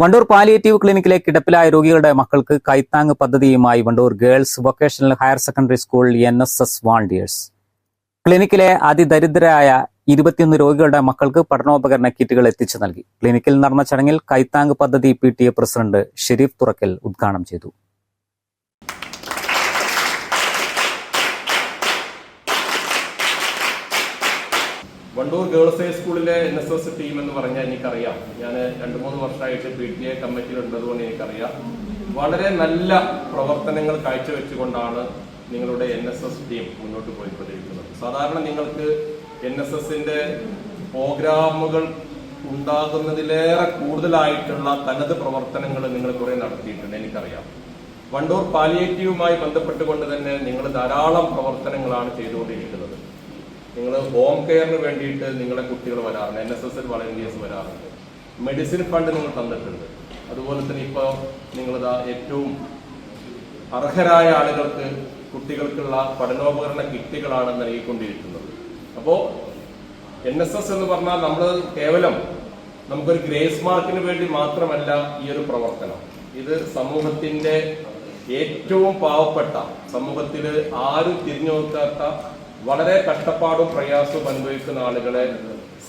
Wandoor palliative ക്ലിനിക്കിലെ കിടപ്പിലായ രോഗികളുടെ മക്കൾക്ക് കൈത്താങ് പദ്ധതിയുമായി Wandoor girls vocational higher secondary school N S S volunteers. ക്ലിനിക്കിലെ അതിദരിദ്രരായ ഇരുപത്തിയൊന്ന് രോഗികളുടെ മക്കൾക്ക് പഠനോപകരണ കിറ്റുകൾ എത്തിച്ചു നൽകി. ക്ലിനിക്കിൽ നടന്ന ചടങ്ങിൽ കൈത്താങ് പദ്ധതി പി പ്രസിഡന്റ് ഷെരീഫ് തുറക്കൽ ഉദ്ഘാടനം ചെയ്തു. വണ്ടൂർ ഗേൾസ് ഹൈസ്കൂളിലെ എൻ എസ് എസ് ടീം എന്ന് പറഞ്ഞാൽ എനിക്കറിയാം. ഞാൻ രണ്ട് മൂന്ന് വർഷമായിട്ട് പി ടി എ കമ്മിറ്റിയിലുണ്ടതുകൊണ്ട് എനിക്കറിയാം. വളരെ നല്ല പ്രവർത്തനങ്ങൾ കാഴ്ചവെച്ചുകൊണ്ടാണ് നിങ്ങളുടെ എൻ എസ് എസ് ടീം മുന്നോട്ട് പോയിക്കൊണ്ടിരിക്കുന്നത്. സാധാരണ നിങ്ങൾക്ക് എൻ എസ് എസിന്റെ പ്രോഗ്രാമുകൾ ഉണ്ടാകുന്നതിലേറെ കൂടുതലായിട്ടുള്ള തനത് പ്രവർത്തനങ്ങൾ നിങ്ങൾ കുറെ നടത്തിയിട്ടുണ്ട് എനിക്കറിയാം. വണ്ടൂർ പാലിയേറ്റീവുമായി ബന്ധപ്പെട്ടുകൊണ്ട് തന്നെ നിങ്ങൾ ധാരാളം പ്രവർത്തനങ്ങളാണ് ചെയ്തുകൊണ്ടിരിക്കുന്നത്. നിങ്ങൾ ഹോം കെയറിന് വേണ്ടിയിട്ട് നിങ്ങളെ കുട്ടികൾ വരാറുണ്ട്. എൻ എസ് എസ് വളണ്ടിയേഴ്സ് വരാറുണ്ട്. മെഡിസിൻ ഫണ്ട് നിങ്ങൾ തന്നിട്ടുണ്ട്. അതുപോലെ തന്നെ ഇപ്പോൾ നിങ്ങളിതാ ഏറ്റവും അർഹരായ ആളുകൾക്ക് കുട്ടികൾക്കുള്ള പഠനോപകരണ കിറ്റുകളാണ് നൽകിക്കൊണ്ടിരിക്കുന്നത്. അപ്പോൾ എൻ എസ് എസ് എന്ന് പറഞ്ഞാൽ നമ്മൾ കേവലം നമുക്കൊരു ഗ്രേസ് മാർക്കിന് വേണ്ടി മാത്രമല്ല ഈ ഒരു പ്രവർത്തനം. ഇത് സമൂഹത്തിന്റെ ഏറ്റവും പാവപ്പെട്ട സമൂഹത്തിൽ ആരും തിരിഞ്ഞു നോക്കാത്ത വളരെ കഷ്ടപ്പാടും പ്രയാസവും അനുഭവിക്കുന്ന ആളുകളെ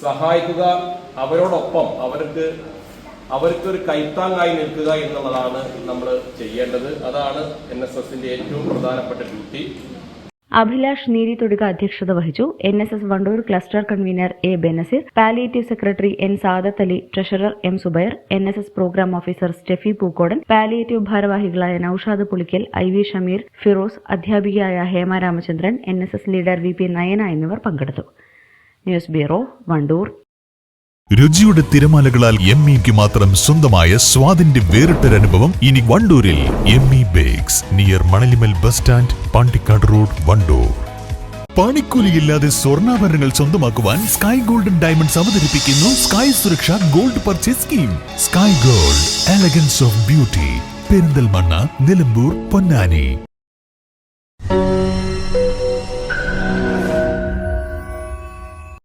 സഹായിക്കുക അവരോടൊപ്പം അവർക്ക് അവർക്ക് ഒരു കൈത്താങ്ങായി നിൽക്കുക എന്നുള്ളതാണ് നമ്മൾ ചെയ്യേണ്ടത്. അതാണ് എൻ എസ് എസിന്റെ ഏറ്റവും പ്രധാനപ്പെട്ട ഡ്യൂട്ടി അഭിലാഷ് നീരിതൊടുക അധ്യക്ഷത വഹിച്ചു. N S S Wandoor cluster convener A Benazir palliative secretary N Sadath Ali treasurer M Zubair N S S program officer Steffi Pookodan palliative ഭാരവാഹികളായ നൌഷാദ് പുളിക്കൽ ഐ വി ഷമീർ ഫിറോസ് അധ്യാപികയായ Hema Ramachandran N S S leader V P Nayana എന്നിവർ പങ്കെടുത്തു. News bureau Wandoor. രുചിയുടെ തിരമാലകളാൽ M ഇക്ക് മാത്രം സ്വന്തമായ സ്വാദിന്റെ വേറിട്ടൊരനുഭവം ഇനി വണ്ടൂരിൽ M E bakes near Manalimal bus stand Pandikkad road Wandoor. പണിക്കൂലിയില്ലാതെ സ്വർണാഭരണങ്ങൾ സ്വന്തമാക്കുവാൻ സ്കൈ ഗോൾഡൻ ഡയമണ്ട്സ് അവതരിപ്പിക്കുന്നു sky Suraksha gold purchase scheme sky gold elegance of beauty Perinthalmanna Nilambur Ponnani.